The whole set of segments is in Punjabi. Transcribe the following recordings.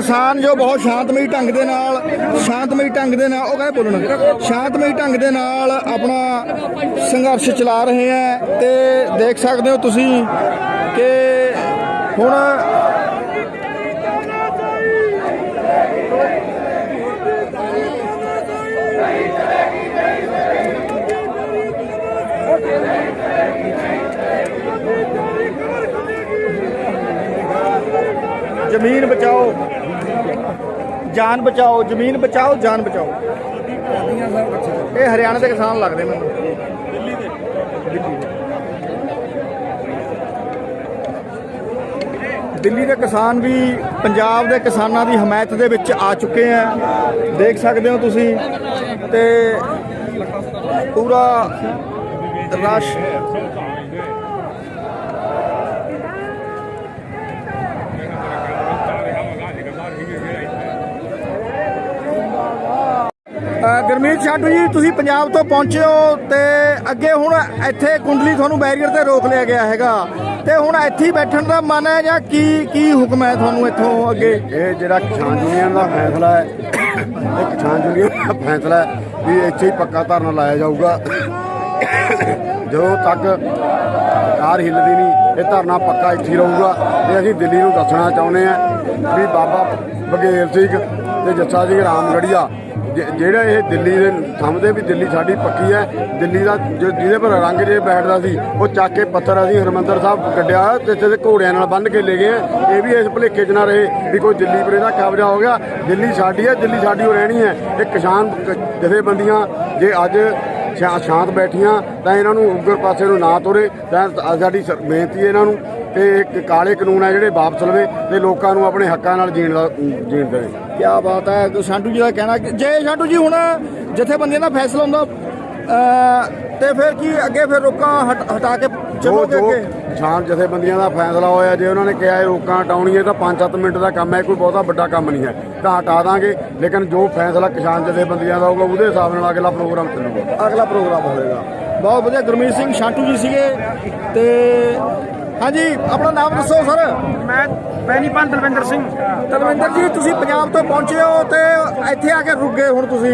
ਕਿਸਾਨ ਜੋ ਬਹੁਤ ਸ਼ਾਂਤਮਈ ਢੰਗ ਦੇ ਨਾਲ, ਸ਼ਾਂਤਮਈ ਢੰਗ ਦੇ ਨਾਲ, ਉਹ ਕਹਿੰਦੇ ਬੋਲਣਾ ਸ਼ਾਂਤਮਈ ਢੰਗ ਦੇ ਨਾਲ ਆਪਣਾ ਸੰਘਰਸ਼ ਚਲਾ ਰਹੇ ਹੈ ਤੇ ਦੇਖ ਸਕਦੇ ਹੋ ਤੁਸੀਂ ਕਿ ਹੁਣ ਜ਼ਮੀਨ ਬਚਾਓ। ਜਾਨ ਬਚਾਓ, ਜ਼ਮੀਨ ਬਚਾਓ, ਜਾਨ ਬਚਾਓ। ਇਹ ਹਰਿਆਣਾ ਦੇ ਕਿਸਾਨ ਲੱਗਦੇ ਮੈਨੂੰ। ਦਿੱਲੀ ਦੇ ਦਿੱਲੀ ਦੇ ਕਿਸਾਨ ਵੀ, ਪੰਜਾਬ ਦੇ ਕਿਸਾਨਾਂ ਦੀ ਹਮਾਇਤ ਦੇ ਵਿੱਚ ਆ ਚੁੱਕੇ ਆ। ਦੇਖ ਸਕਦੇ ਹੋ ਤੁਸੀਂ ਤੇ ਪੂਰਾ ਰਸ਼ ਗੁਰਮੀਤ ਛਾਟੂ ਜੀ, ਤੁਸੀਂ ਪੰਜਾਬ ਤੋਂ ਪਹੁੰਚੇ ਹੋ ਤੇ ਅੱਗੇ ਹੁਣ ਇੱਥੇ ਕੁੰਡਲੀ ਤੁਹਾਨੂੰ ਬੈਰੀਅਰ ਤੇ ਰੋਕ ਲਿਆ ਗਿਆ ਹੈਗਾ। ਤੇ ਹੁਣ ਇੱਥੇ ਬੈਠਣ ਦਾ ਮਨ ਹੈ ਜਾਂ ਕੀ ਕੀ ਹੁਕਮ ਹੈ ਤੁਹਾਨੂੰ ਇੱਥੋਂ ਅੱਗੇ? ਇਹ ਜਿਹੜਾ ਕਿਸਾਨ ਯੂਨੀਅਨ ਦਾ ਫੈਸਲਾ ਹੈ, ਇਹ ਕਿਸਾਨ ਯੂਨੀਅਨ ਦਾ ਫੈਸਲਾ ਹੈ ਵੀ ਇੱਥੇ ਹੀ ਪੱਕਾ ਧਰਨਾ ਲਾਇਆ ਜਾਊਗਾ। ਜਦੋਂ ਤੱਕ ਸਰਕਾਰ ਹਿੱਲਦੀ ਨਹੀਂ, ਇਹ ਧਰਨਾ ਪੱਕਾ ਇੱਥੇ ਹੀ ਰਹੂਗਾ। ਤੇ ਅਸੀਂ ਦਿੱਲੀ ਨੂੰ ਦੱਸਣਾ ਚਾਹੁੰਦੇ ਆ ਵੀ ਬਾਬਾ ਬਗੇਰ ਸਿੰਘ ਤੇ ਜੱਸਾ ਸਿੰਘ ਰਾਮਗੜੀਆ, ਜ- ਜਿਹੜਾ ਇਹ ਦਿੱਲੀ ਦੇ ਸਮਝਦੇ ਵੀ ਦਿੱਲੀ ਸਾਡੀ ਪੱਕੀ ਹੈ, ਦਿੱਲੀ ਦਾ ਜੋ ਜਿਹਦੇ ਪਰ ਰੰਗ ਜੇ ਬੈਠਦਾ ਸੀ, ਉਹ ਚੱਕ ਕੇ ਪੱਥਰ ਅਸੀਂ ਹਰਮੰਦਰ ਸਾਹਿਬ ਕੱਢਿਆ, ਤੇ ਇੱਥੇ ਦੇ ਘੋੜਿਆਂ ਨਾਲ ਬੰਨ੍ਹ ਕੇ ਲੈ ਗਏ ਆ। ਇਹ ਵੀ ਇਸ ਭੁਲੇਖੇ 'ਚ ਨਾ ਰਹੇ ਵੀ ਕੋਈ ਦਿੱਲੀ ਪਰ ਇਹਦਾ ਕਬਜ਼ਾ ਹੋ ਗਿਆ। ਦਿੱਲੀ ਸਾਡੀ ਹੈ, ਦਿੱਲੀ ਸਾਡੀ ਹੋ ਰਹਿਣੀ ਹੈ। ਇਹ ਕਿਸਾਨ ਜਥੇਬੰਦੀਆਂ ਜੇ ਅੱਜ ਸ਼ਾ- ਸ਼ਾਂਤ ਬੈਠੀਆਂ, ਤਾਂ ਇਹਨਾਂ ਨੂੰ ਉਗਰ ਪਾਸੇ ਨੂੰ ਨਾ ਤੋਰੇ, ਤਾਂ ਸਾਡੀ ਸਰ- ਬੇਨਤੀ ਹੈ ਇਹਨਾਂ ਨੂੰ ਤੇ ਕਾਲੇ ਕਾਨੂੰਨ ਹੈ ਜਿਹੜੇ ਵਾਪਸ ਲਵੇ ਤੇ ਲੋਕਾਂ ਨੂੰ ਆਪਣੇ ਹੱਕਾਂ ਨਾਲ ਜੀਣ ਦਾ, ਜੀਣ ਦੇਵੇ। ਕੀ ਬਾਤ ਹੈ ਸ਼ਾਂਟੂ ਜੀ ਦਾ ਕਹਿਣਾ ਕਿ ਜੇ ਸ਼ਾਂਟੂ ਜੀ ਹੁਣ ਜਥੇਬੰਦੀਆਂ ਦਾ ਫੈਸਲਾ ਹੁੰਦਾ ਤੇ ਫਿਰ ਕੀ ਅੱਗੇ ਫਿਰ ਰੋਕਾਂ ਹਟ- ਕੇ ਚੱਲੋਗੇ ਅੱਗੇ? ਕਿਸਾਨ ਜਥੇਬੰਦੀਆਂ ਦਾ ਫੈਸਲਾ ਹੋਇਆ ਜੇ ਉਹਨਾਂ ਨੇ ਕਿਹਾ ਇਹ ਰੋਕਾਂ ਹਟਾਉਣੀਆਂ ਤਾਂ 5-7 ਮਿੰਟ ਦਾ ਕੰਮ ਹੈ ਕੋਈ ਬਹੁਤਾ ਵੱਡਾ ਕੰਮ ਨਹੀਂ ਹੈ ਤਾਂ ਹਟਾ ਦਾਂਗੇ ਲੇਕਿਨ ਜੋ ਫੈਸਲਾ ਕਿਸਾਨ ਜਥੇਬੰਦੀਆਂ ਦਾ ਹੋਊਗਾ ਉਹਦੇ ਹਿਸਾਬ ਨਾਲ ਅਗਲਾ ਪ੍ਰੋਗਰਾਮ ਚੱਲੂਗਾ। ਅਗਲਾ ਪ੍ਰੋਗਰਾਮ ਹੋਵੇਗਾ। ਬਹੁਤ ਵਧੀਆ ਗੁਰਮੀਤ ਸਿੰਘ ਸ਼ਾਂਟੂ ਜੀ ਸੀਗੇ ਤੇ ਹਾਂਜੀ ਆਪਣਾ ਨਾਮ ਦੱਸੋ ਸਰ। ਮੈਂ ਬੈਨੀ ਪੰਤ ਦਲਵਿੰਦਰ ਸਿੰਘ। ਤਲਵਿੰਦਰ ਜੀ ਤੁਸੀਂ ਪੰਜਾਬ ਤੋਂ ਪਹੁੰਚੇ ਹੋ ਤੇ ਇੱਥੇ ਆ ਕੇ ਰੁਕ ਗਏ ਹੁਣ ਤੁਸੀਂ।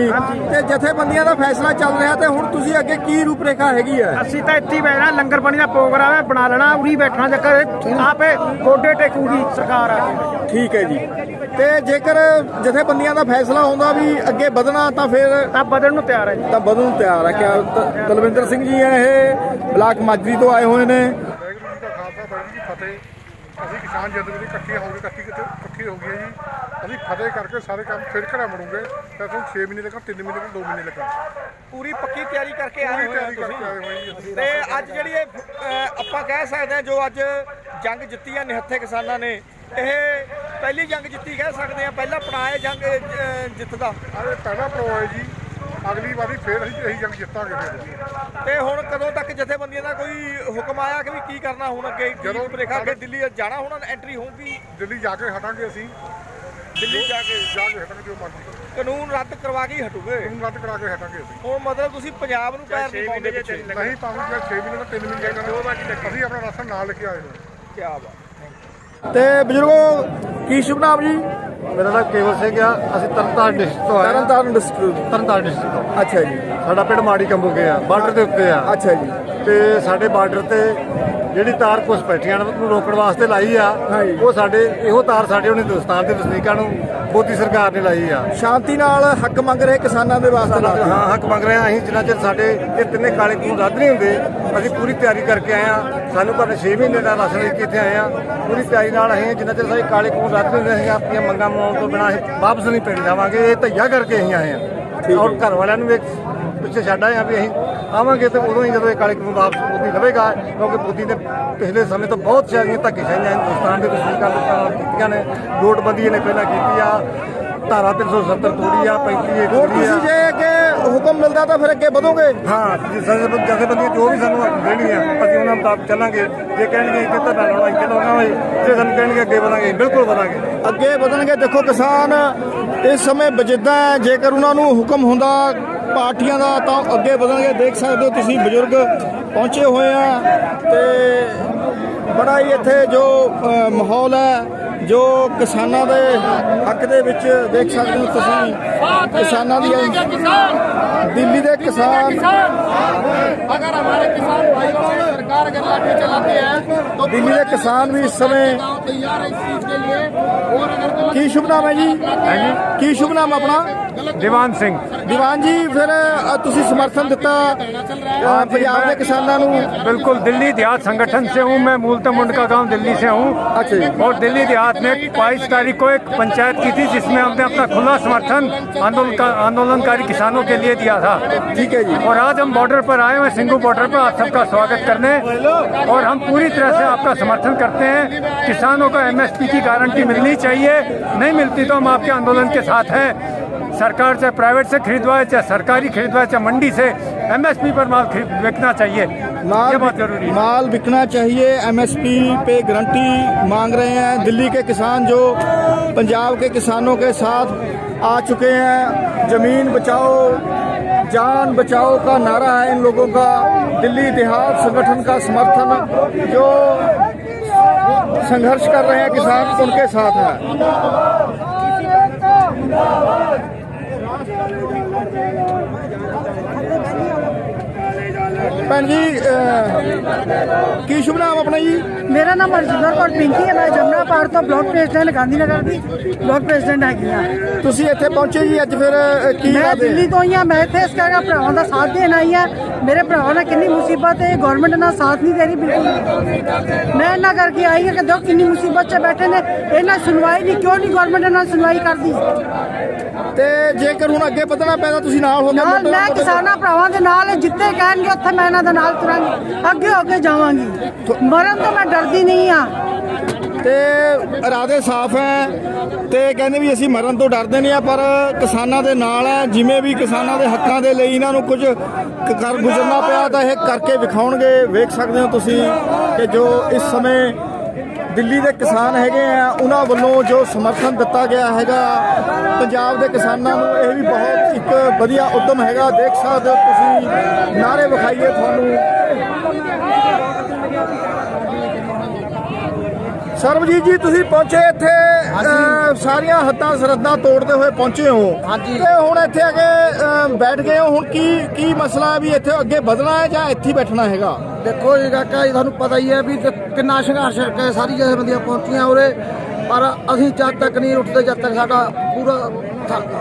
ਤੇ ਜਥੇਬੰਦੀਆਂ ਦਾ ਫੈਸਲਾ ਚੱਲ ਰਿਹਾ ਤੇ ਹੁਣ ਤੁਸੀਂ ਅੱਗੇ ਕੀ ਰੂਪਰੇਖਾ ਹੈਗੀ ਹੈ? ਅਸੀਂ ਤਾਂ ਇੱਥੇ ਬੈਠਣਾ ਲੰਗਰ ਪਾਣੀ ਦਾ ਪ੍ਰੋਗਰਾਮ ਹੈ ਬਣਾ ਲੈਣਾ ਉਰੀ ਬੈਠਣਾ ਜੇਕਰ ਆਪੇ ਗੋਡੇ ਟੇਕੂਗੀ ਸਰਕਾਰ ਆ ਕੇ। ਠੀਕ ਹੈ ਜੀ। ਤੇ ਜੇਕਰ ਜਥੇਬੰਦੀਆਂ ਦਾ ਫੈਸਲਾ ਹੁੰਦਾ ਵੀ ਅੱਗੇ ਵਧਣਾ ਤਾਂ ਫਿਰ ਤਾਂ ਬਦਲਣ ਨੂੰ ਤਿਆਰ ਹੈ ਤਾਂ ਵਧਣ ਨੂੰ ਤਿਆਰ ਹੈ। ਕਿ ਤਲਵਿੰਦਰ ਸਿੰਘ ਜੀ ਇਹ ਬਲਾਕ ਮਾਜਰੀ ਤੋਂ ਆਏ ਹੋਏ ਨੇ ਵਾਹਿਗੁਰੂ ਜੀ ਦਾ ਖਾਲਸਾ ਕੀ ਫਤਿਹ ਅਸੀਂ ਕਿਸਾਨ ਜਥੇਬੰਦੀ ਇਕੱਠੀਆਂ ਹੋ ਗਏ ਇਕੱਠੀ ਇਕੱਠੀ ਹੋ ਗਈ ਹੈ ਜੀ। ਅਸੀਂ ਫਤਿਹ ਕਰਕੇ ਸਾਰੇ ਕੰਮ ਫਿਰ ਘਰਾਂ ਮੁੜੂਗੇ ਤਾਂ ਤੁਹਾਨੂੰ 6 ਮਹੀਨੇ ਲੱਗਣ 3 ਮਹੀਨੇ ਲੱਗਣ 2 ਮਹੀਨੇ ਲੱਗਣ। ਪੂਰੀ ਪੱਕੀ ਤਿਆਰੀ ਕਰਕੇ ਪੂਰੀ ਤਿਆਰੀ ਕਰਕੇ ਆਏ ਹੋਏ ਜੀ ਅਸੀਂ। ਤੇ ਅੱਜ ਜਿਹੜੀ ਇਹ ਅਹ, ਆਪਾਂ ਕਹਿ ਸਕਦੇ ਹਾਂ ਜੋ ਅੱਜ ਜੰਗ ਜਿੱਤੀ ਆ ਨਿਹੱਥੇ ਕਿਸਾਨਾਂ ਨੇ ਇਹ ਪਹਿਲੀ ਜੰਗ ਜਿੱਤੀ ਕਹਿ ਸਕਦੇ ਆ ਪਹਿਲਾ ਪੜਾਏ ਜੰਗ ਅਹ, ਜਿੱਤਦਾ। ਇਹ ਪਹਿਲਾ ਪ੍ਰੋ ਹੈ ਜੀ। ਅਗਲੀ ਵਾਰੀ ਫੇਰ ਅਸੀਂ ਇਹੀ ਜੰਗ ਜਿੱਤਾਂਗੇ ਫਿਰ। ਤੇ ਹੁਣ ਕਦੋਂ ਤੱਕ ਜਥੇਬੰਦੀਆਂ ਦਾ ਕੋਈ ਹੁਕਮ ਆਇਆ ਕਿ ਵੀ ਕੀ ਕਰਨਾ ਹੁਣ ਅੱਗੇ? ਜਦੋਂ ਰੂਪਰੇਖਾ ਅੱਗੇ ਦਿੱਲੀ ਜਾਣਾ ਹੁਣ ਐਂਟਰੀ ਹੋਊਗੀ? ਦਿੱਲੀ ਜਾ ਕੇ ਹਟਾਂਗੇ ਅਸੀਂ। ਦਿੱਲੀ ਜਾ ਕੇ? ਜਾ ਕੇ ਹਟਾਂਗੇ ਜੋ ਮਰਜ਼ੀ। ਕਾਨੂੰਨ ਰੱਦ ਕਰਵਾ ਕੇ ਹੀ ਹਟੂਗੇ। ਕਾਨੂੰਨ ਰੱਦ ਕਰਾ ਕੇ ਹਟਾਂਗੇ ਅਸੀਂ। ਹੁਣ ਮਤਲਬ ਤੁਸੀਂ ਪੰਜਾਬ ਨੂੰ ਪੈਰ ਨਹੀਂ ਪਾਉਂਦੇ ਪਿੱਛੇ। ਨਹੀਂ ਪਾਉਂਗੇ 6 ਮਹੀਨੇ ਦਾ 3 ਮਹੀਨੇ ਲੱਗਣ ਅਸੀਂ ਆਪਣਾ ਰਾਸ਼ਨ ਨਾਲ ਲੈ ਕੇ ਆਏ ਹਾਂ। ਕੀ ਬਾਤ। ਤੇ ਬਜ਼ੁਰਗੋ ਕੀ ਸ਼ੁਭ ਨਾਮ ਜੀ? ਮੇਰਾ ਨਾਮ ਕੇਵਲ ਸਿੰਘ ਆ ਅਸੀਂ ਤਰਨਤਾਰਨ ਡਿਸਟ੍ਰਿਕਟ ਤੋਂ ਤਰਨਤਾਰਨ ਡਿਸਟ੍ਰਿਕਟ ਤਰਨਤਾਰਨ ਡਿਸਟ੍ਰਿਕਟ ਤੋਂ। ਅੱਛਾ ਜੀ। ਸਾਡਾ ਪਿੰਡ ਮਾੜੀ ਕੰਬੋਗੇ ਆ ਬਾਰਡਰ ਦੇ ਉੱਤੇ ਆ। ਅੱਛਾ ਜੀ। ਤੇ ਸਾਡੇ ਬਾਰਡਰ ਤੇ ਜਿਹੜੀ ਤਾਰ ਬੈਠੀਆਂ ਨੂੰ ਰੋਕਣ ਵਾਸਤੇ ਲਾਈ ਆ। ਉਹ ਸਾਡੇ ਇਹੋ ਤਾਰ ਸਾਡੇ ਉਹਨੇ ਹਿੰਦੁਸਤਾਨ ਦੇ ਵਸਨੀਕਾਂ ਨੂੰ ਮੋਦੀ ਸਰਕਾਰ ਨੇ ਲਾਈ ਆ। ਸ਼ਾਂਤੀ ਨਾਲ ਹੱਕ ਮੰਗ ਰਹੇ ਕਿਸਾਨਾਂ ਦੇ ਵਾਸਤੇ। ਹਾਂ ਹੱਕ ਮੰਗ ਰਹੇ ਆ। ਅਸੀਂ ਜਿੰਨਾ ਚਿਰ ਸਾਡੇ ਇਹ ਤਿੰਨੇ ਕਾਲੇ ਕਾਨੂੰਨ ਰੱਦ ਨਹੀਂ ਹੁੰਦੇ ਅਸੀਂ ਪੂਰੀ ਤਿਆਰੀ ਕਰਕੇ ਆਏ ਆ ਸਾਨੂੰ ਪਰ 6 ਮਹੀਨੇ ਦਾ ਰਾਸ਼ਨ ਲੈ ਕੇ ਇੱਥੇ ਆਏ ਆ ਪੂਰੀ ਤਿਆਰੀ ਨਾਲ ਅਸੀਂ ਜਿੰਨਾ ਚਿਰ ਸਾਡੇ ਕਾਲੇ ਕਾਨੂੰਨ ਰੱਦ ਨਹੀਂ ਹੁੰਦੇ ਅਸੀਂ ਆਪਣੀਆਂ ਮੰਗਾਂ ਮਨਾਉਣ ਤੋਂ ਬਿਨਾਂ ਵਾਪਸ ਨਹੀਂ ਪਿੰਡ ਜਾਵਾਂਗੇ। ਇਹ ਧੱਜਾ ਕਰਕੇ ਅਸੀਂ ਆਏ ਆ ਔਰ ਘਰ ਵਾਲਿਆਂ ਨੂੰ ਵੀ ਪਿੱਛੇ ਛੱਡ ਆਏ ਆ ਵੀ ਅਸੀਂ ਆਵਾਂਗੇ ਤੇ ਉਦੋਂ ਹੀ ਜਦੋਂ ਇਹ ਕਾਲੇ ਕਾਨੂੰਨ ਵਾਪਸ ਮੋਦੀ ਲਵੇਗਾ, ਕਿਉਂਕਿ ਮੋਦੀ ਨੇ ਪਿਛਲੇ ਸਮੇਂ ਤੋਂ ਬਹੁਤ ਸਾਰੀਆਂ ਧੱਕੇਸ਼ਾਹੀਆਂ ਹਿੰਦੁਸਤਾਨ ਦੇ ਵਸਨੀਕਾਂ ਕੀਤੀਆਂ ਨੇ ਨੋਟਬੰਦੀ ਨੇ ਪਹਿਲਾਂ ਕੀਤੀ ਆ ਧਾਰਾ 370 ਤੋੜੀ ਆ 35 ਏ ਹੋਰ ਤੁਸੀਂ ਜੇ ਅੱਗੇ ਹੁਕਮ ਮਿਲਦਾ ਤਾਂ ਫਿਰ ਅੱਗੇ ਵਧੋਗੇ। ਹਾਂ ਜਥੇਬੰਦੀਆਂ ਜੋ ਵੀ ਸਾਨੂੰ ਦੇਣੀ ਆ ਅਸੀਂ ਉਹਨਾਂ ਮੁਤਾਬਕ ਚੱਲਾਂਗੇ। ਜੇ ਕਹਿਣਗੇ ਇੱਥੇ ਤਾਂ ਲਾਉਣਾ ਇੱਥੇ ਲਾਉਣਾ ਹੋਏ ਜੇ ਸਾਨੂੰ ਕਹਿਣਗੇ ਅੱਗੇ ਵਧਾਂਗੇ ਬਿਲਕੁਲ ਵਧਾਂਗੇ। ਅੱਗੇ ਵਧਣਗੇ। ਦੇਖੋ ਕਿਸਾਨ ਇਸ ਸਮੇਂ ਬਜਿੱਦਾ ਹੈ ਜੇਕਰ ਉਹਨਾਂ ਨੂੰ ਹੁਕਮ ਹੁੰਦਾ ਪਾਰਟੀਆਂ ਦਾ ਤਾਂ ਅੱਗੇ ਵਧਣਗੇ। ਦੇਖ ਸਕਦੇ ਹੋ ਤੁਸੀਂ ਬਜ਼ੁਰਗ ਪਹੁੰਚੇ ਹੋਏ ਆ ਤੇ ਬੜਾ ਹੀ ਇੱਥੇ ਜੋ ਮਾਹੌਲ ਹੈ ਜੋ ਕਿਸਾਨਾਂ ਦੇ ਹੱਕ ਦੇ ਵਿੱਚ ਦੇਖ ਸਕਦੇ ਹੋ ਤੁਸੀਂ ਕਿਸਾਨਾਂ ਦੀ ਦਿੱਲੀ ਦੇ ਕਿਸਾਨ अगर हमारे किसान भाई लोग सरकार अगर लाठी चलाते हैं तो ਦਿੱਲੀ ਦੇ ਕਿਸਾਨ ਵੀ ਇਸ ਸਮੇਂ गाँव तैयार है इस चीज के लिए और अगर गलत ਕੀ ਸ਼ੁਭ ਨਾਮ ਹੈ ਜੀ ਕੀ ਸ਼ੁਭ ਨਾਮ ਆਪਣਾ ਦੀਵਾਨ ਸਿੰਘ ਦੀਵਾਨ ਜੀ ਫਿਰ ਅ, ਤੁਸੀਂ ਸਮਰਥਨ ਦਿੱਤਾ ਅ, ਪੰਜਾਬ ਦੇ ਕਿਸਾਨਾਂ ਨੂੰ बिल्कुल दिल्ली देहात संगठन से हूँ मैं मूलता मुंडका गांव दिल्ली से हूँ अच्छा जी। और दिल्ली देहात में बाईस तारीख को एक पंचायत की थी जिसमें हमने अपना खुला समर्थन आंदोलन का आंदोलनकारी किसानों के लिए दिया था। ठीक है जी। और आज हम बॉर्डर पर आए हुए हैं सिंगू बॉर्डर पर। आप सबका स्वागत करने। और हम पूरी तरह से आपका समर्थन करते हैं। किसानों को एमएसपी की गारंटी मिलनी चाहिए। नहीं मिलती तो हम आपके आंदोलन के साथ हैं। सरकार चाहे प्राइवेट से खरीदवाए चाहे सरकारी खरीदवाए चाहे मंडी से एमएसपी पर माल बिकना चाहिए। माल बहुत ज़रूरी माल बिकना चाहिए एमएसपी पे गारंटी मांग रहे हैं। दिल्ली के किसान जो पंजाब के किसानों के साथ आ चुके हैं ज़मीन बचाओ जान बचाओ का नारा है इन लोगों का। दिल्ली देहात संगठन का समर्थन जो संघर्ष कर रहे हैं किसान उनके साथ है। ਭੈਣ ਜੀ ਅਹ, ਕੀ ਸ਼ੁਭ ਨਾਮ ਆਪਣਾ ਜੀ? ਮੇਰਾ ਨਾਮ ਅਰਜਿੰਦਰ ਕੌਰ ਪਿੰਕੀ ਹੈ ਮੈਂ ਜਮਨਾ ਪਾਰ ਤੋਂ ਬਲਾਕ ਪ੍ਰੈਜ਼ੀਡੈਂਟ ਗਾਂਧੀ ਨਗਰ ਦੀ ਬਲਾਕ ਪ੍ਰੈਜ਼ੀਡੈਂਟ ਹੈਗੀ ਹਾਂ। ਤੁਸੀਂ ਇੱਥੇ ਪਹੁੰਚੇ ਜੀ ਅੱਜ ਫਿਰ ਅਹ, ਕੀ ਮੈਂ? ਦਿੱਲੀ ਤੋਂ ਹਾਂ ਮੈਂ ਇੱਥੇ ਇਸ ਕਰਕੇ ਭਰਾਵਾਂ ਦਾ ਸਾਥ ਦੇਣ ਆਈ ਹਾਂ। ਮੇਰੇ ਭਰਾਵਾਂ ਨਾਲ ਕਿੰਨੀ ਮੁਸੀਬਤ ਹੈ ਗਵਰਨਮੈਂਟ ਨਾਲ ਸਾਥ ਨਹੀਂ ਦੇ ਰਹੀ ਬਿਲਕੁਲ। ਮੈਂ ਇਹਨਾਂ ਕਰਕੇ ਆਈ ਹਾਂ ਕਿ ਦੇਖੋ ਕਿੰਨੀ ਮੁਸੀਬਤ 'ਚ ਬੈਠੇ ਨੇ ਇਹਨਾਂ ਸੁਣਵਾਈ ਨਹੀਂ ਕਿਉਂ ਨਹੀਂ ਗਵਰਨਮੈਂਟ ਨਾਲ ਸੁਣਵਾਈ ਕਰਦੀ? ਤੇ ਜੇਕਰ ਹੁਣ ਅੱਗੇ ਵਧਣਾ ਪੈਦਾ ਤੁਸੀਂ ਨਾਲ ਹੋ ਨਾਲ ਮੈਂ ਕਿਸਾਨਾਂ ਭਰਾਵਾਂ ਦੇ ਨਾਲ ਜਿੱਥੇ ਕਹਿਣਗੇ ਉੱਥੇ ਮੈਂ ਇਹਨਾਂ ਦੇ ਨਾਲ ਤੁਰਾਂਗੀ। ਅੱਗੇ ਹੋ ਕੇ ਜਾਵਾਂਗੀ। ਮਰਨ ਤੋਂ ਮੈਂ ਡਰਦੀ ਨਹੀਂ ਆ ਤੇ ਇਰਾਦੇ ਸਾਫ਼ ਹੈ ਤੇ ਕਹਿੰਦੇ ਵੀ ਅਸੀਂ ਮਰਨ ਤੋਂ ਡਰਦੇ ਨਹੀਂ ਆ ਪਰ ਕਿਸਾਨਾਂ ਦੇ ਨਾਲ ਹੈ ਜਿਵੇਂ ਵੀ ਕਿਸਾਨਾਂ ਦੇ ਹੱਕਾਂ ਦੇ ਲਈ ਇਹਨਾਂ ਨੂੰ ਕੁਝ ਕਰ ਗੁਜ਼ਰਨਾ ਪਿਆ ਤਾਂ ਇਹ ਕਰਕੇ ਵਿਖਾਉਣਗੇ। ਵੇਖ ਸਕਦੇ ਹੋ ਤੁਸੀਂ ਕਿ ਜੋ ਇਸ ਸਮੇਂ ਦਿੱਲੀ ਦੇ ਕਿਸਾਨ ਹੈਗੇ ਆ, ਉਹਨਾਂ ਵੱਲੋਂ ਜੋ ਸਮਰਥਨ ਦਿੱਤਾ ਗਿਆ ਹੈਗਾ, ਪੰਜਾਬ ਦੇ ਕਿਸਾਨਾਂ ਨੂੰ ਇਹ ਵੀ ਬਹੁਤ ਇੱਕ ਵਧੀਆ ਉਦਮ ਹੈਗਾ। ਦੇਖ ਸਕਦੇ ਹੋ ਤੁਸੀਂ, ਨਾਰੇ ਵਿਖਾਈਏ ਤੁਹਾਨੂੰ। ਸਰਬਜੀਤ ਜੀ ਤੁਸੀਂ ਪਹੁੰਚੇ ਇੱਥੇ ਅਹ, ਸਾਰੀਆਂ ਹੱਦਾਂ ਸਰਹੱਦਾਂ ਤੋੜਦੇ ਹੋਏ ਪਹੁੰਚੇ ਹੋ। ਹਾਂਜੀ। ਤੇ ਹੁਣ ਇੱਥੇ ਆ ਕੇ ਅਹ, ਬੈਠ ਗਏ ਹੋ। ਹੁਣ ਕੀ ਕੀ ਮਸਲਾ ਹੈ ਵੀ ਇੱਥੇ ਅੱਗੇ ਵਧਣਾ ਹੈ ਜਾਂ ਇੱਥੇ ਹੀ ਬੈਠਣਾ ਹੈਗਾ? ਦੇਖੋ ਜੀ ਕਾਕਾ ਜੀ ਤੁਹਾਨੂੰ ਪਤਾ ਹੀ ਹੈ ਵੀ ਕਿ ਕਿੰਨਾ ਸੰਘਰਸ਼ ਕਰਕੇ ਸਾਰੀ ਜਥੇਬੰਦੀਆਂ ਪਹੁੰਚੀਆਂ ਉਰੇ। ਪਰ ਅਸੀਂ ਜਦ ਤੱਕ ਨਹੀਂ ਉੱਠਦੇ ਜਦ ਤੱਕ ਸਾਡਾ ਪੂਰਾ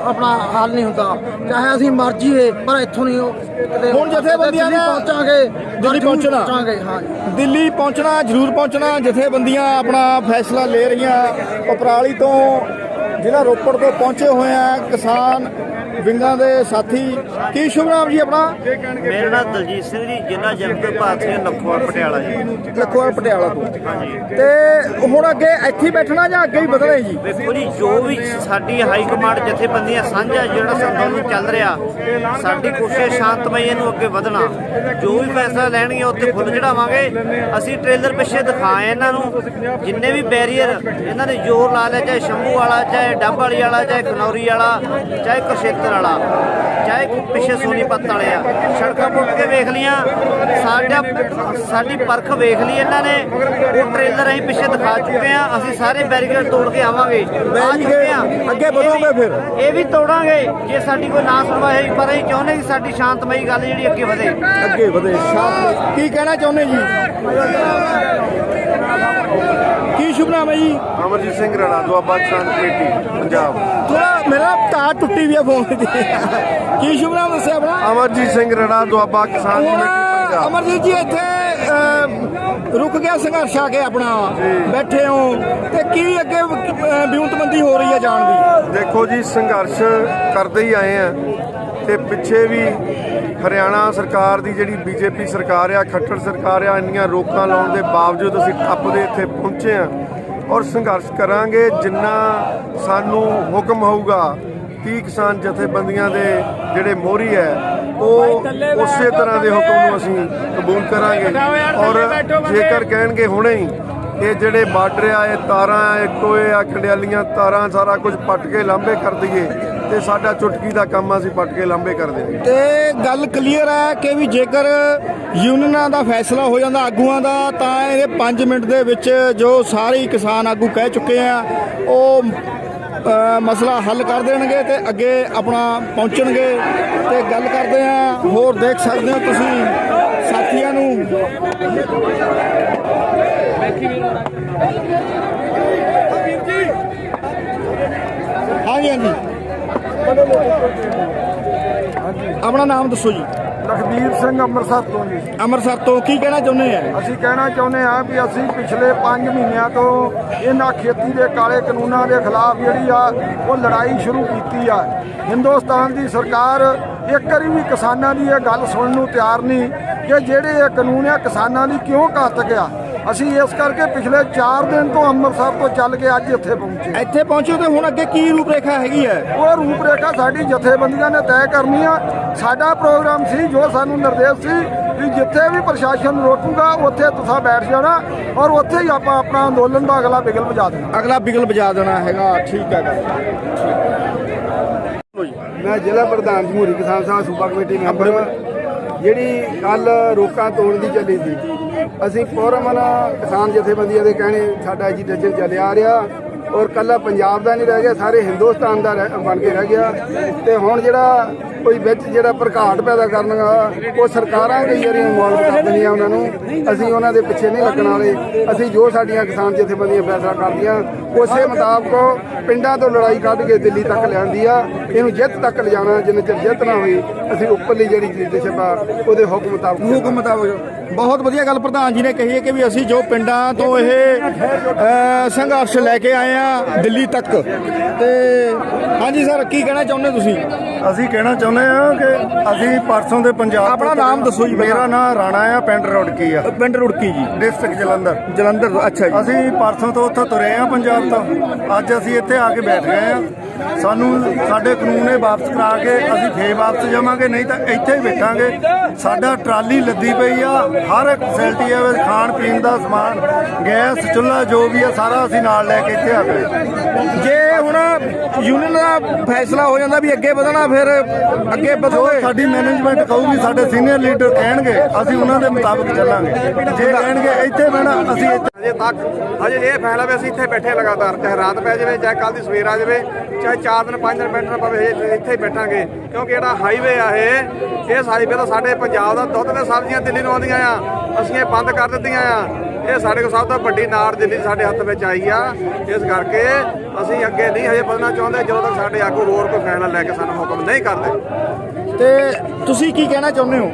ਆਪਣਾ ਹੱਲ ਨਹੀਂ ਹੁੰਦਾ ਚਾਹੇ ਅਸੀਂ ਮਰ ਜੀਏ ਪਰ ਇੱਥੋਂ ਨਹੀਂ ਕਿਤੇ ਹੁਣ ਜਥੇਬੰਦੀਆਂ ਨੇ- ਪਹੁੰਚਾਂਗੇ ਦਿੱਲੀ ਪਹੁੰਚਣਾ। ਪਹੁੰਚਾਂਗੇ ਹਾਂ। ਦਿੱਲੀ ਪਹੁੰਚਣਾ ਜ਼ਰੂਰ ਪਹੁੰਚਣਾ ਜਥੇਬੰਦੀਆਂ ਆਪਣਾ ਫੈਸਲਾ ਲੈ ਰਹੀਆਂ ਉਪਰਾਲੀ ਤੋਂ ਜ਼ਿਲ੍ਹਾ ਰੋਪੜ ਤੋਂ ਪਹੁੰਚੇ ਹੋਏ ਆ ਕਿਸਾਨ ਵਿੰਗਾਂ ਦੇ ਸਾਥੀ। ਕੀ ਸ਼ੁਭ ਨਾਮ ਜੀ ਆਪਣਾ? ਮੇਰਾ ਨਾਮ ਦਲਜੀਤ ਸਿੰਘ ਜੀ ਜ਼ਿਲ੍ਹਾ ਜਨਰਲ ਭਾਰਤ ਸਿੰਘ ਲਖਵਾਰ ਪਟਿਆਲਾ ਜੀ। ਲਖਵਾਰ ਪਟਿਆਲਾ ਤੋਂ। ਤੇ ਹੁਣ ਅੱਗੇ ਇੱਥੇ ਬੈਠਣਾ ਜਾਂ ਅੱਗੇ ਹੀ ਵਧਣਾ ਜੀ? ਵੇਖੋ ਜੀ ਜੋ ਵੀ ਸਾਡੀ ਹਾਈ ਕਮਾਂਡ ਜਥੇਬੰਦੀਆਂ ਸਾਂਝਾ ਜਿਹੜਾ ਸੰਦੋਲਨ ਚੱਲ ਰਿਹਾ ਸਾਡੀ ਕੋਸ਼ਿਸ਼ ਸ਼ਾਂਤਮਈ ਇਹਨੂੰ ਅੱਗੇ ਵਧਣਾ। ਜੋ ਵੀ ਫੈਸਲਾ ਲੈਣਗੇ ਉੱਥੇ ਫੁੱਲ ਚੜਾਵਾਂਗੇ ਅਸੀਂ ਟ੍ਰੇਲਰ ਪਿੱਛੇ ਦਿਖਾਏ ਇਹਨਾਂ ਨੂੰ। ਜਿੰਨੇ ਵੀ ਬੈਰੀਅਰ ਇਹਨਾਂ ਨੇ ਜ਼ੋਰ ਲਾ ਲਿਆ ਚਾਹੇ ਸ਼ੰਭੂ ਵਾਲਾ ਚਾਹੇ ਡੱਬ ਵਾਲੀ ਵਾਲਾ ਚਾਹੇ ਖਨੌਰੀ ਵਾਲਾ ਚਾਹੇ ਕੁਰਸ਼ੇਤਰ ਵਾਲਾ ਚਾਹੇ ਪਿੱਛੇ ਸੋਨੀਪਤ ਵਾਲੇ ਆ। ਸੜਕਾਂ ਪੁੱਟ ਕੇ ਵੇਖ ਲੀਆਂ ਸਾਡਾ ਸਾਡੀ ਪਰਖ ਵੇਖ ਲਈ ਇਹਨਾਂ ਨੇ। ਉਹ ਟ੍ਰੇਲਰ ਅਸੀਂ ਪਿੱਛੇ ਦਿਖਾ ਚੁੱਕੇ ਆ ਅਸੀਂ ਸਾਰੇ ਬੈਰੀਕੇਡ ਤੋੜ ਕੇ ਆਵਾਂਗੇ। ਆ ਚੁੱਕੇ ਆ ਅੱਗੇ ਵਧੋਗੇ ਫਿਰ? ਇਹ ਵੀ ਤੋੜਾਂਗੇ। ਜੇ ਸਾਡੀ ਕੋਈ ਨਾ ਸੁਣਵਾਈ ਹੋਈ ਪਰ ਅਸੀਂ ਚਾਹੁੰਦੇ ਕਿ ਸਾਡੀ ਸ਼ਾਂਤਮਈ ਗੱਲ ਜਿਹੜੀ ਅੱਗੇ ਵਧੇ। ਅੱਗੇ ਵਧੇ ਸ਼ਾਂਤ ਕੀ ਕਹਿਣਾ ਚਾਹੁੰਦੇ ਜੀ? ਕੀ ਸ਼ੁਭ ਨਾਮ ਹੈ ਜੀ? ਅਮਰਜੀਤ ਸਿੰਘ ਰਣਾ ਦੁਆਬਾ ਕਿਸਾਨ ਕਮੇਟੀ ਪੰਜਾਬ। ਥੋੜਾ ਮੇਰਾ ਤਾਰ ਟੁੱਟੀ ਵੀ ਹੈ ਫੋਨ ਦੀ। ਕੀ ਸ਼ੁਭ ਨਾਮ ਦੱਸਿਆ ਆਪਣਾ? ਅਮਰਜੀਤ ਸਿੰਘ ਰਣਾ ਦੁਆਬਾ ਕਿਸਾਨ ਕਮੇਟੀ ਪੰਜਾਬ। ਅਮਰਜੀਤ ਜੀ ਇੱਥੇ। ਰੁਕ ਗਿਆ ਸੰਘਰਸ਼ ਆ ਕੇ ਆਪਣਾ ਬੈਠੇ ਹੋ। ਤੇ ਕੀ ਅੱਗੇ ਅਹ, ਵਿਉਂਤਬੰਦੀ ਹੋ ਰਹੀ ਹੈ ਜਾਣ ਦੀ? ਦੇਖੋ ਜੀ ਸੰਘਰਸ਼ ਕਰਦੇ ਹੀ ਆਏ ਆ। ਤੇ ਪਿੱਛੇ ਵੀ ਹਰਿਆਣਾ ਸਰਕਾਰ ਦੀ ਜਿਹੜੀ ਬੀਜੇਪੀ ਸਰਕਾਰ ਆ ਖੱਟੜ ਸਰਕਾਰ ਆ ਇੰਨੀਆਂ ਰੋਕਾਂ ਲਾਉਣ ਦੇ ਬਾਵਜੂਦ ਅਸੀਂ ਟੱਪਦੇ ਇੱਥੇ ਪਹੁੰਚੇ ਆ। ਔਰ ਸੰਘਰਸ਼ ਕਰਾਂਗੇ ਜਿੰਨਾ ਸਾਨੂੰ ਹੁਕਮ ਹੋਊਗਾ 30 ਕਿਸਾਨ ਜਥੇਬੰਦੀਆਂ ਦੇ ਜਿਹੜੇ ਮੋਹਰੀ ਹੈ ਉਹ ਉਸੇ ਤਰ੍ਹਾਂ ਦੇ ਹੁਕਮ ਨੂੰ ਅਸੀਂ ਕਬੂਲ ਕਰਾਂਗੇ। ਔਰ ਜੇਕਰ ਕਹਿਣਗੇ ਹੁਣੇ ਹੀ ਇਹ ਜਿਹੜੇ ਬਾਰਡਰ ਆ ਇਹ ਤਾਰਾਂ ਇਹ ਟੋਏ ਆ ਕੰਡਿਆਲੀਆਂ ਤਾਰਾਂ ਸਾਰਾ ਕੁਝ ਪੱਟ ਕੇ ਲਾਂਬੇ ਕਰ ਦਈਏ ਤੇ ਸਾਡਾ ਚੁਟਕੀ ਦਾ ਕੰਮ ਅਸੀਂ ਪੱਟ ਕੇ ਲੰਬੇ ਕਰ ਦਿਆਂਗੇ ਤੇ ਗੱਲ ਕਲੀਅਰ ਹੈ ਕਿ ਵੀ ਜੇਕਰ ਯੂਨੀਅਨਾਂ ਦਾ ਫੈਸਲਾ ਹੋ ਜਾਂਦਾ ਆਗੂਆਂ ਦਾ ਤਾਂ ਇਹ 5 ਮਿੰਟ ਦੇ ਵਿੱਚ ਜੋ ਸਾਰੇ ਕਿਸਾਨ ਆਗੂ ਕਹਿ ਚੁੱਕੇ ਆ ਉਹ ਮਸਲਾ ਹੱਲ ਕਰ ਦੇਣਗੇ ਤੇ ਅੱਗੇ ਆਪਣਾ ਪਹੁੰਚਣਗੇ ਤੇ ਗੱਲ ਕਰਦੇ ਆ ਹੋਰ ਦੇਖ ਸਕਦੇ ਹੋ ਤੁਸੀਂ ਸਾਥੀਆਂ ਨੂੰ। ਹਾਂਜੀ ਹਾਂਜੀ। ਆਪਣਾ ਨਾਮ ਦੱਸੋ ਜੀ। ਲਖਬੀਰ ਸਿੰਘ ਅੰਮ੍ਰਿਤਸਰ ਤੋਂ ਜੀ। ਅੰਮ੍ਰਿਤਸਰ ਤੋਂ ਕੀ ਕਹਿਣਾ ਚਾਹੁੰਦੇ ਆ? ਅਸੀਂ ਕਹਿਣਾ ਚਾਹੁੰਦੇ ਹਾਂ ਵੀ ਅਸੀਂ ਪਿਛਲੇ 5 ਮਹੀਨਿਆਂ ਤੋਂ ਇਹਨਾਂ ਖੇਤੀ ਦੇ ਕਾਲੇ ਕਾਨੂੰਨਾਂ ਦੇ ਖਿਲਾਫ ਜਿਹੜੀ ਆ ਉਹ ਲੜਾਈ ਸ਼ੁਰੂ ਕੀਤੀ ਆ। ਹਿੰਦੁਸਤਾਨ ਦੀ ਸਰਕਾਰ ਇੱਕ ਵਾਰੀ ਵੀ ਕਿਸਾਨਾਂ ਦੀ ਇਹ ਗੱਲ ਸੁਣਨ ਨੂੰ ਤਿਆਰ ਨਹੀਂ। ਕਿ ਜਿਹੜੇ ਇਹ ਕਾਨੂੰਨ ਆ ਕਿਸਾਨਾਂ ਲਈ ਕਿਉਂ ਘਾਤਕ ਆ? ਅਸੀਂ ਇਸ ਕਰਕੇ ਪਿਛਲੇ 4 ਦਿਨ ਤੋਂ ਅੰਮ੍ਰਿਤਸਰ ਤੋਂ ਚੱਲ ਕੇ ਅੱਜ ਇੱਥੇ ਪਹੁੰਚੇ ਇੱਥੇ ਪਹੁੰਚੋ ਤੇ ਹੁਣ ਅੱਗੇ ਕੀ ਰੂਪਰੇਖਾ ਹੈਗੀ ਹੈ? ਉਹ ਰੂਪਰੇਖਾ ਸਾਡੀ ਜਥੇਬੰਦੀਆਂ ਨੇ ਤੈਅ ਕਰਨੀ ਆ। ਸਾਡਾ ਪ੍ਰੋਗਰਾਮ ਸੀ ਜੋ ਸਾਨੂੰ ਨਿਰਦੇਸ਼ ਸੀ ਵੀ ਜਿੱਥੇ ਵੀ ਪ੍ਰਸ਼ਾਸਨ ਰੋਕੂਗਾ ਉੱਥੇ ਤੁਸੀਂ ਬੈਠ ਜਾਣਾ ਔਰ ਉੱਥੇ ਹੀ ਆਪਾਂ ਆਪਣਾ ਅੰਦੋਲਨ ਦਾ ਅਗਲਾ ਬਿਗਲ ਵਜਾ ਦੇਣਾ। ਅਗਲਾ ਬਿਗਲ ਵਜਾ ਦੇਣਾ ਹੈਗਾ ਠੀਕ ਹੈ ਗੱਲ। ਮੈਂ ਜ਼ਿਲ੍ਹਾ ਪ੍ਰਧਾਨ ਜਮਹੂਰੀ ਕਿਸਾਨ ਸਭਾ ਸੂਬਾ ਕਮੇਟੀ ਮੈਂਬਰ ਜਿਹੜੀ ਕੱਲ ਰੋਕਾਂ ਤੋੜਨ ਦੀ ਚੱਲੀ ਸੀ, ਅਸੀਂ ਫੋਰਮਨ ਕਿਸਾਨ ਜਥੇਬੰਦੀਆਂ ਦੇ ਕਹਿਣੇ ਸਾਡਾ ਐਜੀਟੇਸ਼ਨ ਚੱਲਿਆ ਆ ਰਿਹਾ ਔਰ ਕੱਲਾ ਪੰਜਾਬ ਦਾ ਨਹੀਂ ਰਹਿ ਗਿਆ, ਸਾਰੇ ਹਿੰਦੁਸਤਾਨ ਦਾ ਰਹਿ- ਬਣ ਕੇ ਰਹਿ ਗਿਆ। ਤੇ ਹੁਣ ਜਿਹੜਾ ਕੋਈ ਵਿੱਚ ਜਿਹੜਾ ਪ੍ਰਘਾਟ ਪੈਦਾ ਕਰਨਗਾ ਉਹ ਸਰਕਾਰਾਂ ਕਈ ਵਾਰੀ ਇਨਵੋਲਵ ਕਰ ਦਿੰਦੀਆਂ ਉਹਨਾਂ ਨੂੰ। ਅਸੀਂ ਉਹਨਾਂ ਦੇ ਪਿੱਛੇ ਨਹੀਂ ਲੱਗਣ ਵਾਲੇ। ਅਸੀਂ ਜੋ ਸਾਡੀਆਂ ਕਿਸਾਨ ਜਥੇਬੰਦੀਆਂ ਫੈਸਲਾ ਕਰਦੀਆਂ, ਉਸੇ ਮੁਤਾਬਕ ਪਿੰਡਾਂ ਤੋਂ ਲੜਾਈ ਕੱਢ ਕੇ ਦਿੱਲੀ ਤੱਕ ਲਿਆਂਦੀ ਆ। ਇਹਨੂੰ ਜਿੱਤ ਤੱਕ ਲਿਜਾਣਾ, ਜਿੰਨੇ ਚਿਰ ਜਿੱਤ ਨਾ ਹੋਈ, ਅਸੀਂ ਉੱਪਰਲੀ ਜਿਹੜੀ ਲੀਡਰਸ਼ਿਪ ਆ ਉਹਦੇ ਹੁਕਮ ਮੁਤਾਬਕ ਹੁਕਮ ਮੁਤਾਬਕ। ਬਹੁਤ ਵਧੀਆ ਗੱਲ ਪ੍ਰਧਾਨ ਜੀ ਨੇ ਕਹੀ ਹੈ ਕਿ ਵੀ ਅਸੀਂ ਜੋ ਪਿੰਡਾਂ ਤੋਂ ਇਹ ਸੰਘਰਸ਼ ਲੈ ਕੇ ਆਏ ਆ ਦਿੱਲੀ ਤੱਕ। ਤੇ ਹਾਂਜੀ, ਸਰ, ਕੀ ਕਹਿਣਾ ਚਾਹੁੰਦੇ ਤੁਸੀਂ? ਅਸੀਂ ਕਹਿਣਾ ਚਾਹੁੰਦੇ ਆ ਕਿ ਅਸੀਂ ਪਰਸੋਂ ਦੇ ਪੰਜਾਬ ਆਪਣਾ ਨਾਮ ਦੱਸੋ ਜੀ। ਮੇਰਾ ਨਾਮ ਰਾਣਾ ਆ ਪਿੰਡ ਰੁੜਕੀ ਆ। ਪਿੰਡ ਰੁੜਕੀ ਜੀ। ਡਿਸਟ੍ਰਿਕਟ ਜਲੰਧਰ। ਜਲੰਧਰ ਅੱਛਾ ਜੀ। ਅਸੀਂ ਪਰਸੋਂ ਤੋਂ ਉੱਥੋਂ ਤੁਰੇ ਆ ਪੰਜਾਬ ਤੋਂ। ਅੱਜ ਅਸੀਂ ਇੱਥੇ ਆ ਕੇ ਬੈਠ ਗਏ ਆ ਸਾਨੂੰ ਸਾਡੇ ਕਾਨੂੰਨ ਇਹ ਵਾਪਸ ਕਰਾ ਕੇ ਅਸੀਂ ਫੇਰ ਵਾਪਸ ਜਾਵਾਂਗੇ ਨਹੀਂ ਤਾਂ ਇੱਥੇ ਹੀ ਬੈਠਾਂਗੇ। ਸਾਡਾ ਟਰਾਲੀ ਲੱਦੀ ਪਈ ਆ ਹਰ ਇੱਕ ਫੈਸਿਲਿਟੀ ਆ ਖਾਣ ਪੀਣ ਦਾ ਸਮਾਨ ਗੈਸ ਚੁੱਲ੍ਹਾ ਜੋ ਵੀ ਆ ਸਾਰਾ ਅਸੀਂ ਨਾਲ ਲੈ ਕੇ ਇੱਥੇ ਆ ਗਏ। ਜੇ ਹੁਣ ਯੂਨੀਅਨ ਦਾ ਫੈਸਲਾ ਹੋ ਜਾਂਦਾ ਵੀ ਅੱਗੇ ਵਧਣਾ ਫਿਰ ਅੱਗੇ ਵਧੋਗੇ। ਸਾਡੀ ਮੈਨੇਜਮੈਂਟ ਕਹੂਗੀ ਸਾਡੇ ਸੀਨੀਅਰ ਲੀਡਰ ਕਹਿਣਗੇ ਅਸੀਂ ਉਹਨਾਂ ਦੇ ਮੁਤਾਬਕ ਚੱਲਾਂਗੇ। ਜੇ ਕਹਿਣਗੇ ਇੱਥੇ ਬਹਿਣਾ ਅਸੀਂ ਇੱਥੇ ਅਜੇ ਤੱਕ ਅਜੇ ਇਹ ਫੈਸਲਾ ਵੀ ਅਸੀਂ ਇੱਥੇ ਬੈਠੇ ਲਗਾਤਾਰ ਚਾਹੇ ਰਾਤ ਪੈ ਜਾਵੇ ਚਾਹੇ ਕੱਲ ਦੀ ਸਵੇਰ ਆ ਜਾਵੇ ਚਾਹੇ 4 ਦਿਨ 5 ਦਿਨ ਬੈਠਣਾ ਪਵੇ ਇਹ ਇੱਥੇ ਹੀ ਬੈਠਾਂਗੇ। ਕਿਉਂਕਿ ਜਿਹੜਾ ਹਾਈਵੇ ਆ ਇਹ ਇਹ ਹਾਈਵੇ ਤਾਂ ਸਾਡੇ ਪੰਜਾਬ ਦਾ ਦੁੱਧ ਤੇ ਸਬਜ਼ੀਆਂ ਦਿੱਲੀ ਨੂੰ ਆਉਂਦੀਆਂ ਆ ਅਸੀਂ ਇਹ ਬੰਦ ਕਰ ਦਿੱਤੀਆਂ ਆ। ਇਹ ਸਾਡੇ ਕੋਲ ਸਭ ਤੋਂ ਵੱਡੀ ਨਾੜ ਦਿੱਲੀ ਸਾਡੇ ਹੱਥ ਵਿੱਚ ਆਈ ਆ। ਇਸ ਕਰਕੇ ਅਸੀਂ ਅੱਗੇ ਨਹੀਂ ਹਜੇ ਵਧਣਾ ਚਾਹੁੰਦੇ ਜਦੋਂ ਤੱਕ ਸਾਡੇ ਆਗੂ ਹੋਰ ਕੋਈ ਫੈਸਲਾ ਲੈ ਕੇ ਸਾਨੂੰ ਹੁਕਮ ਨਹੀਂ ਕਰਦੇ। ਤੇ ਤੁਸੀਂ ਕੀ ਕਹਿਣਾ ਚਾਹੁੰਦੇ ਹੋ?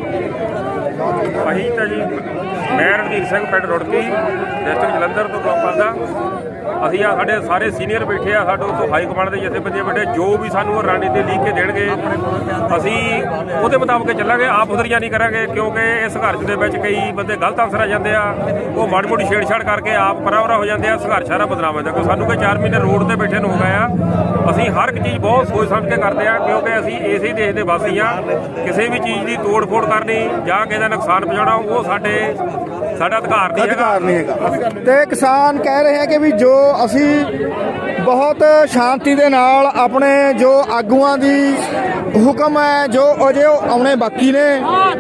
ਅਸੀਂ ਤਾਂ ਜੀ ਮੈਂ ਰਣਜੀਤ ਸਿੰਘ ਪਿੰਡ ਰੁੜਕੀ ਡਿਸਟ੍ਰਿਕਟ ਜਲੰਧਰ ਤੋਂ ਬਲੌਕ ਕਰਦਾ ਅਸੀਂ ਆ ਸਾਡੇ ਸਾਰੇ ਸੀਨੀਅਰ ਬੈਠੇ ਆ, ਸਾਡੇ ਉੱਥੋਂ ਹਾਈ ਕਮਾਂਡ ਦੇ ਜਥੇਬੰਦੀਆਂ ਬੈਠੇ, ਜੋ ਵੀ ਸਾਨੂੰ ਉਹ ਰਣਨੀਤੀ ਲਿਖ ਕੇ ਦੇਣਗੇ, ਅਸੀਂ ਉਹਦੇ ਮੁਤਾਬਕ ਚੱਲਾਂਗੇ, ਆਪ ਉਧਰੀਆਂ ਨਹੀਂ ਕਰਾਂਗੇ, ਕਿਉਂਕਿ ਇਸ ਸੰਘਰਸ਼ ਦੇ ਵਿੱਚ ਕਈ ਬੰਦੇ ਗਲਤ ਅਫਸਰ ਆ ਜਾਂਦੇ ਆ, ਉਹ ਮਾੜੀ ਮੋਟੀ ਛੇੜਛਾੜ ਕਰਕੇ ਆਪ ਪਰਾਵਰਾ ਹੋ ਜਾਂਦੇ ਆ, ਸੰਘਰਸ਼ ਸਾਰਾ ਬਦਨਾਮ ਹੋ ਜਾਂਦਾ। ਕਿਉਂਕਿ ਸਾਨੂੰ ਕਿ 4 ਮਹੀਨੇ ਰੋਡ ਤੇ ਬੈਠੇ ਨੂੰ ਹੋ ਗਏ ਆ, ਅਸੀਂ ਹਰ ਇੱਕ ਚੀਜ਼ ਬਹੁਤ ਸੋਚ ਸਮਝ ਕੇ ਕਰਦੇ ਆ, ਕਿਉਂਕਿ ਅਸੀਂ ਇਸੇ ਦੇਸ਼ ਦੇ ਵਾਸੀ ਆ, ਕਿਸੇ ਵੀ ਚੀਜ਼ ਦੀ ਤੋੜ ਫੋੜ ਕਰਨੀ ਜਾਂ ਕਿਸੇ ਦਾ ਨੁਕਸਾਨ ਪਹੁੰਚਾਉਣਾ, ਉਹ ਸਾਡੇ ਸਾਡਾ ਅਧਿਕਾਰ ਨਹੀਂ ਹੈਗਾ। ਅਧਿਕਾਰ ਨਹੀਂ ਹੈਗਾ। ਤੇ ਕਿਸਾਨ ਕਹਿ ਰਹੇ ਹੈ ਕਿ ਵੀ ਜੋ ਅਸੀਂ ਬਹੁਤ ਸ਼ਾਂਤੀ ਦੇ ਨਾਲ ਆਪਣੇ ਜੋ ਆਗੂਆਂ ਦੀ ਹੁਕਮ ਹੈ, ਜੋ ਅਜੇ ਉਹ ਆਉਣੇ ਬਾਕੀ ਨੇ,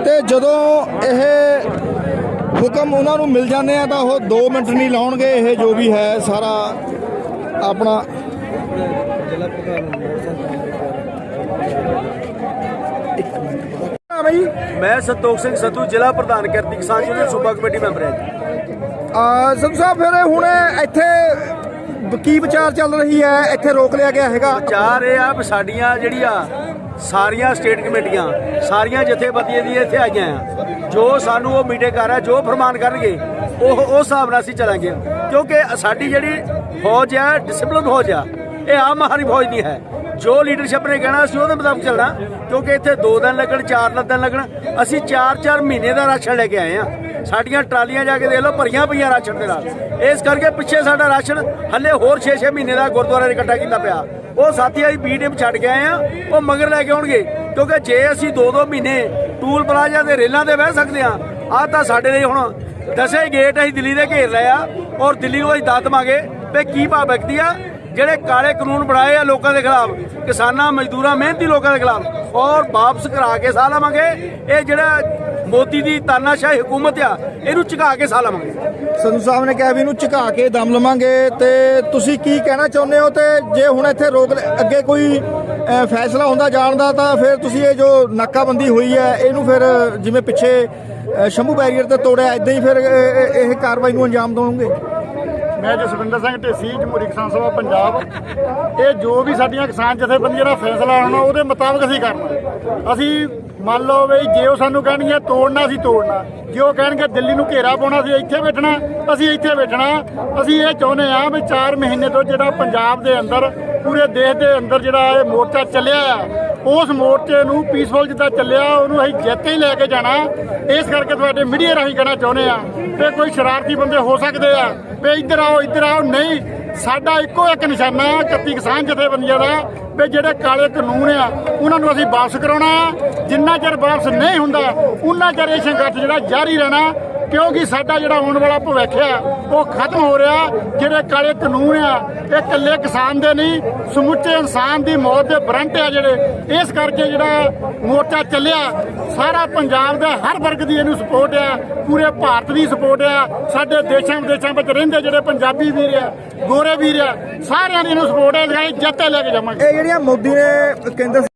ਤੇ ਜਦੋਂ ਇਹ ਹੁਕਮ ਉਹਨਾਂ ਨੂੰ ਮਿਲ ਜਾਂਦੇ ਆ ਤਾਂ ਉਹ 2 ਮਿੰਟ ਨਹੀਂ ਲਾਉਣਗੇ, ਇਹ ਜੋ ਵੀ ਹੈ ਸਾਰਾ ਆਪਣਾ ਹਾਂ ਬਈ? ਮੈਂ ਸੰਤੋਖ ਸਿੰਘ ਸੱਧੂ ਜ਼ਿਲ੍ਹਾ ਪ੍ਰਧਾਨ ਕਿਰਤੀ ਕਿਸਾਨ ਯੂਨੀਅਨ ਸੂਬਾ ਕਮੇਟੀ ਮੈਂਬਰ ਹਾਂ ਆ ਸੰਧੂ ਸਾਹਿਬ ਫਿਰ ਹੁਣ ਇੱਥੇ ਕੀ ਵਿਚਾਰ ਚੱਲ ਰਹੀ ਹੈ? ਇੱਥੇ ਰੋਕ ਲਿਆ ਗਿਆ ਹੈਗਾ। ਚਾਰ ਇਹ ਆ ਵੀ ਸਾਡੀਆਂ ਜਿਹੜੀਆਂ ਸਾਰੀਆਂ ਸਟੇਟ ਕਮੇਟੀਆਂ ਸਾਰੀਆਂ ਜਥੇਬੰਦੀਆਂ ਦੀ ਇੱਥੇ ਆਈਆਂ ਆ। ਜੋ ਸਾਨੂੰ ਉਹ ਮੀਟਿੰਗ ਕਰ ਰਿਹਾ ਜੋ ਫਰਮਾਨ ਕਰਨਗੇ ਉਹ ਉਸ ਹਿਸਾਬ ਨਾਲ ਅਸੀਂ ਚੱਲਾਂਗੇ। ਕਿਉਂਕਿ ਸਾਡੀ ਜਿਹੜੀ ਫੌਜ ਆ ਡਿਸਪਲਿਨ ਫੌਜ ਆ ਇਹ ਆਮ ਮਹਾਰੀ ਫੌਜ ਨਹੀਂ ਹੈ। ਜੋ ਲੀਡਰਸ਼ਿਪ ਨੇ ਕਹਿਣਾ, ਅਸੀਂ ਉਹਦੇ ਮੁਤਾਬਕ ਚੱਲਣਾ, ਕਿਉਂਕਿ ਇੱਥੇ 2 ਦਿਨ ਲੱਗਣ 4 ਦਿਨ ਲੱਗਣ, ਅਸੀਂ 4-4 ਮਹੀਨੇ ਦਾ ਰਾਸ਼ਨ ਲੈ ਕੇ ਆਏ ਆ ਸਾਡੀਆਂ ਟਰਾਲੀਆਂ ਜਾ ਕੇ ਦੇਖ ਲਓ, ਭਰੀਆਂ ਪਈਆਂ ਰਾਸ਼ਨ ਦੇ ਨਾਲ। ਇਸ ਕਰਕੇ ਪਿੱਛੇ ਸਾਡਾ ਰਾਸ਼ਨ ਹੱਲੇ ਹੋਰ 6-6 ਮਹੀਨੇ ਦਾ ਗੁਰਦੁਆਰੇ ਨੇ ਇਕੱਠਾ ਕੀਤਾ ਪਿਆ। ਉਹ ਸਾਥੀ ਅਸੀਂ ਬੀਡੀਐਮ ਛੱਡ ਕੇ ਆਏ ਆ, ਉਹ ਮਗਰ ਲੈ ਕੇ ਆਉਣਗੇ, ਕਿਉਂਕਿ ਜੇ ਅਸੀਂ 2-2 ਮਹੀਨੇ ਟੂਲ ਪਲਾਜ਼ਾ ਦੇ ਰੇਲਾਂ ਤੇ ਬਹਿ ਸਕਦੇ ਆ ਆਹ ਤਾਂ ਸਾਡੇ ਲਈ ਹੁਣ ਦਸੇ ਗੇਟ ਅਸੀਂ ਦਿੱਲੀ ਦੇ ਘੇਰ ਲਏ ਆ, ਔਰ ਦਿੱਲੀ ਨੂੰ ਅਸੀਂ ਦੱਸ ਦੇਵਾਂਗੇ ਵੀ ਕੀ ਭਾਅ ਵਿਕਦੀ ਆ ਜਿਹੜੇ ਕਾਲੇ ਕਾਨੂੰਨ ਬਣਾਏ ਆ ਲੋਕਾਂ ਦੇ ਖਿਲਾਫ, ਕਿਸਾਨਾਂ, ਮਜ਼ਦੂਰਾਂ, ਮਿਹਨਤੀ ਲੋਕਾਂ ਦੇ ਖਿਲਾਫ, ਔਰ ਵਾਪਸ ਕਰਾ ਕੇ ਸਾਹ ਲਵਾਂਗੇ। ਇਹ ਜਿਹੜਾ ਮੋਦੀ ਦੀ ਤਾਨਾਸ਼ਾਹੀ ਹਕੂਮਤ ਆ, ਇਹਨੂੰ ਝੁਕਾ ਕੇ ਸਾਹ ਲਵਾਂਗੇ। ਸੰਧੂ ਸਾਹਿਬ ਨੇ ਕਿਹਾ ਵੀ ਇਹਨੂੰ ਝੁਕਾ ਕੇ ਦਮ ਲਵਾਂਗੇ, ਤੇ ਤੁਸੀਂ ਕੀ ਕਹਿਣਾ ਚਾਹੁੰਦੇ ਹੋ? ਤੇ ਜੇ ਹੁਣ ਇੱਥੇ ਰੋਕ ਅੱਗੇ ਕੋਈ ਫੈਸਲਾ ਹੁੰਦਾ ਜਾਣ ਦਾ, ਤਾਂ ਫਿਰ ਤੁਸੀਂ ਇਹ ਜੋ ਨਾਕਾਬੰਦੀ ਹੋਈ ਹੈ, ਇਹਨੂੰ ਫਿਰ ਜਿਵੇਂ ਪਿੱਛੇ ਸ਼ੰਭੂ ਬੈਰੀਅਰ ਤੇ ਤੋੜਿਆ ਇਦਾਂ ਹੀ ਫਿਰ ਇਹ ਕਾਰਵਾਈ ਨੂੰ ਅੰਜਾਮ ਦੇਵੋਗੇ? ਮੈਂ ਜਸਵਿੰਦਰ ਸਿੰਘ ਢੇਸੀ, ਜਮਹੂਰੀ ਕਿਸਾਨ ਸਭਾ, ਪੰਜਾਬ। ਇਹ ਜੋ ਵੀ ਸਾਡੀਆਂ ਕਿਸਾਨ ਜਥੇਬੰਦੀਆਂ ਦਾ ਫੈਸਲਾ ਹੋਣਾ, ਉਹਦੇ ਮੁਤਾਬਕ ਅਸੀਂ ਕਰਨਾ। ਅਸੀਂ ਮੰਨ ਲਓ ਵੀ ਜੇ ਉਹ ਸਾਨੂੰ ਕਹਿਣਗੇ ਤੋੜਨਾ ਅਸੀਂ ਤੋੜਨਾ। ਜੇ ਉਹ ਕਹਿਣਗੇ ਦਿੱਲੀ ਨੂੰ ਘੇਰਾ ਪਾਉਣਾ, ਅਸੀਂ ਇੱਥੇ ਬੈਠਣਾ ਅਸੀਂ ਇੱਥੇ ਬੈਠਣਾ ਅਸੀਂ ਇਹ ਚਾਹੁੰਦੇ ਆ ਵੀ 4 ਮਹੀਨੇ ਤੋਂ ਜਿਹੜਾ ਪੰਜਾਬ ਦੇ ਅੰਦਰ, ਪੂਰੇ ਦੇਸ਼ ਦੇ ਅੰਦਰ ਜਿਹੜਾ ਇਹ ਮੋਰਚਾ ਚੱਲਿਆ ਆ, ਉਸ ਮੋਰਚੇ ਨੂੰ ਪੀਸਫੁਲ ਜਿੱਦਾਂ ਚੱਲਿਆ, ਉਹਨੂੰ ਅਸੀਂ ਜਿੱਤ ਹੀ ਲੈ ਕੇ ਜਾਣਾ। ਇਸ ਕਰਕੇ ਤੁਹਾਡੇ ਮੀਡੀਆ ਰਾਹੀਂ ਕਹਿਣਾ ਚਾਹੁੰਦੇ ਆ ਤੇ ਕੋਈ ਸ਼ਰਾਰਤੀ ਬੰਦੇ ਹੋ ਸਕਦੇ ਆ। ਵੀ ਇੱਧਰ ਆਓ ਇੱਧਰ ਆਓ। ਨਹੀਂ, ਸਾਡਾ ਇੱਕੋ ਇੱਕ ਨਿਸ਼ਾਨਾ 31 ਕਿਸਾਨ ਜਥੇਬੰਦੀਆਂ ਦਾ ਵੀ ਜਿਹੜੇ ਕਾਲੇ ਕਾਨੂੰਨ ਆ, ਉਹਨਾਂ ਨੂੰ ਅਸੀਂ ਵਾਪਸ ਕਰਾਉਣਾ ਆ। ਜਿੰਨਾ ਚਿਰ ਵਾਪਸ ਨਹੀਂ ਹੁੰਦਾ, ਉਹਨਾਂ ਚਿਰ ਇਹ ਸੰਘਰਸ਼ ਜਿਹੜਾ ਜਾਰੀ ਰਹਿਣਾ ਕਿਉਂਕਿ ਸਾਡਾ ਜਿਹੜਾ ਆਉਣ ਵਾਲਾ ਭਵਿੱਖ ਆ, ਉਹ ਖਤਮ ਹੋ ਰਿਹਾ। ਜਿਹੜੇ ਕਾਲੇ ਕਾਨੂੰਨ ਆ, ਇਹ ਇਕੱਲੇ ਕਿਸਾਨ ਦੇ ਨਹੀਂ, ਸਮੁੱਚੇ ਇਨਸਾਨ ਦੀ ਮੌਤ ਦੇ ਬਰੰਟ ਆ ਜਿਹੜੇ। ਇਸ ਕਰਕੇ ਜਿਹੜਾ ਮੋਰਚਾ ਚੱਲਿਆ, ਸਾਰਾ ਪੰਜਾਬ ਦਾ, ਹਰ ਵਰਗ ਦੀ ਇਹਨੂੰ ਸਪੋਰਟ ਆ, ਪੂਰੇ ਭਾਰਤ ਦੀ ਸਪੋਰਟ ਆ। ਸਾਡੇ ਦੇਸ਼ਾਂ ਵਿਦੇਸ਼ਾਂ ਵਿੱਚ ਰਹਿੰਦੇ ਜਿਹੜੇ ਪੰਜਾਬੀ ਵੀਰ ਆ, ਗੋਰੇ ਵੀਰ ਆ, ਸਾਰਿਆਂ ਦੀ ਇਹਨੂੰ ਸਪੋਰਟ ਹੈ ਅਸੀਂ ਜਿੱਤੇ ਲੈ ਕੇ ਜਾਵਾਂਗੇ। ਇਹ ਜਿਹੜੀਆਂ ਮੋਦੀ ਨੇ ਕੇਂਦਰ